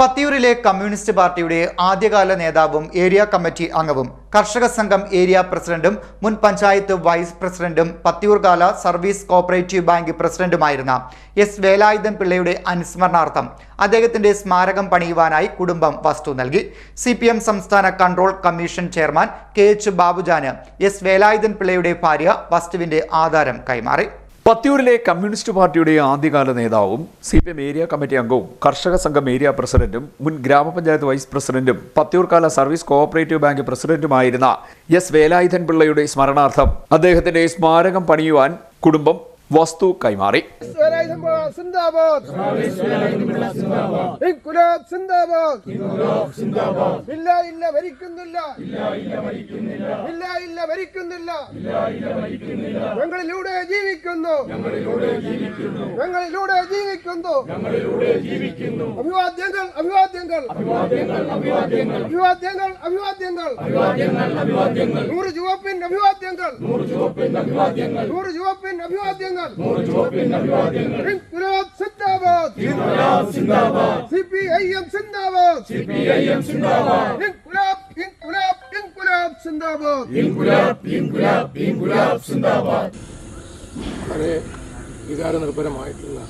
പത്തിയൂരിലെ communist പാർട്ടിയുടെ ആദ്യകാല നേതാവും ഏരിയ കമ്മിറ്റി അംഗവും കർഷക സംഘം ഏരിയ പ്രസിഡന്റും മുൻ പഞ്ചായത്ത് വൈസ് പ്രസിഡന്റും പത്തിയൂർകാല സർവീസ് കോപ്പറേറ്റീവ് ബാങ്ക് പ്രസിഡന്റുമായിരുന്ന എസ് വേലായുധൻ പിള്ളയുടെ അനുസ്മരണാർത്ഥം അദ്ദേഹത്തിന്റെ സ്മാരകം പണിയുവാനായി കുടുംബം വസ്തു നൽകി. സി സംസ്ഥാന control commission chairman K H ബാബുജാന് S Velayudhan പിള്ളയുടെ ഭാര്യ വസ്തുവിന്റെ ആധാരം കൈമാറി. പത്തിയൂരിലെ കമ്മ്യൂണിസ്റ്റ് പാർട്ടിയുടെ ആദ്യകാല നേതാവും C P M area committee അംഗവും കർഷക സംഘം ഏരിയ പ്രസിഡന്റും മുൻ ഗ്രാമപഞ്ചായത്ത് വൈസ് പ്രസിഡന്റും പത്തിയൂർക്കാല സർവീസ് കോഓപ്പറേറ്റീവ് ബാങ്ക് പ്രസിഡന്റുമായിരുന്ന എസ് വേലായുധൻ പിള്ളയുടെ സ്മരണാർത്ഥം അദ്ദേഹത്തിന്റെ സ്മാരകം പണിയുവാൻ കുടുംബം വസ്തു കൈമാറി. ഞങ്ങളിലൂടെ ജീവിക്കുന്നു. ഞങ്ങളിലൂടെ ജീവിക്കുന്നു. അഭിവാദ്യങ്ങൾ അഭിവാദ്യങ്ങൾ അഭിവാദ്യങ്ങൾ അഭിവാദ്യങ്ങൾ നൂറ് ചുവപ്പിൻ അഭിവാദ്യങ്ങൾ നൂറ് ചുവപ്പിൻ അഭിവാദ്യങ്ങൾ ഇൻകുലാബ് സിന്ദാബാദ്. സിപിഐഎം സിന്ദാബാദ്. ഇൻകുലാബ് ഇൻകുലാബ് ഇൻകുലാബ് സിന്ദാബാദ്. വളരെ വികാരനിർഭരമായിട്ടുള്ള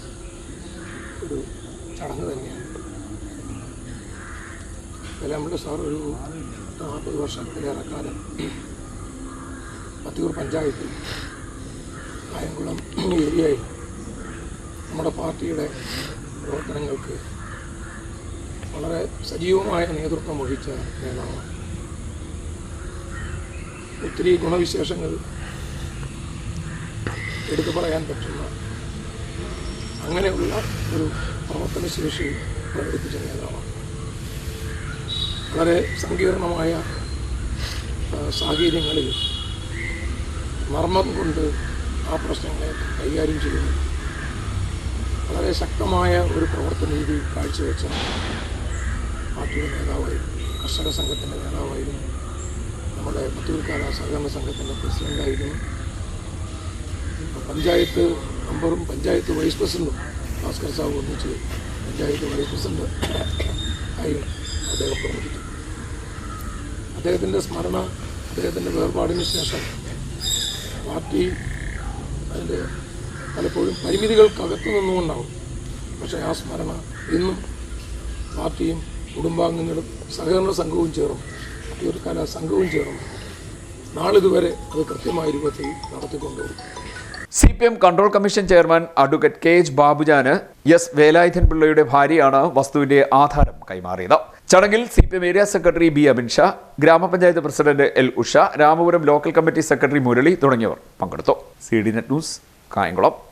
ഒരു ചടങ്ങ് തന്നെയാണ്. നമ്മുടെ സാർ ഒരു നാൽപ്പത് വർഷത്തിലേറെ കാലം പത്തിയൂർ പഞ്ചായത്തിൽ കായംകുളം ഏരിയയിൽ നമ്മുടെ പാർട്ടിയുടെ പ്രവർത്തനങ്ങൾക്ക് വളരെ സജീവമായ നേതൃത്വം വഹിച്ച നേതാവാണ് ഒത്തിരി ഗുണവിശേഷങ്ങൾ എടുത്തു പറയാൻ പറ്റുന്ന അങ്ങനെയുള്ള ഒരു പ്രവർത്തനശേഷി പ്രകടിപ്പിച്ച നേതാവാണ്. വളരെ സങ്കീർണമായ സാഹചര്യങ്ങളിൽ മർമ്മം കൊണ്ട് ആ പ്രശ്നങ്ങളെ കൈകാര്യം ചെയ്യുന്നു. വളരെ ശക്തമായ ഒരു പ്രവർത്തന രീതി കാഴ്ചവെച്ച പാർട്ടിയുടെ നേതാവായിരുന്നു കർഷക സംഘത്തിന്റെ നേതാവായിരുന്നു. നമ്മുടെ പത്തൂർക്കാല സഹകരണ സംഘത്തിന്റെ പ്രസിഡന്റായിരുന്നു പഞ്ചായത്ത് മെമ്പറും പഞ്ചായത്ത് വൈസ് പ്രസിഡന്റും ഭാസ്കർ സാഹു ഒന്നിച്ച് പഞ്ചായത്ത് വൈസ് പ്രസിഡന്റ് ആയി അദ്ദേഹം പ്രവർത്തിച്ചു. അദ്ദേഹത്തിന്റെ സ്മരണ അദ്ദേഹത്തിന്റെ വേർപാടിന് ശേഷം പാർട്ടി അതിന്റെ പലപ്പോഴും പരിമിതികൾക്കകത്ത് നിന്നുകൊണ്ടാവും. പക്ഷേ ആ സ്മരണ ഇന്നും പാർട്ടിയും കുടുംബാംഗങ്ങളും സഹകരണ സംഘവും ചേർന്ന് തീർക്കാല സംഘവും ചേർന്ന് നാളിതുവരെ അത് കൃത്യമായ രൂപത്തിൽ നടത്തിക്കൊണ്ടുവരും. C P M control commission chairman advocate K H ബാബുജാന് S Velayudhan പിള്ളയുടെ ഭാര്യയാണ് വസ്തുവിന്റെ ആധാരം കൈമാറിയത്. ചടങ്ങിൽ C P M area secretary B Aminsha ഗ്രാമപഞ്ചായത്ത് president L Usha Ramapuram local committee secretary Murali തുടങ്ങിയവർ പങ്കെടുത്തു. C D Net News Kayamkulam.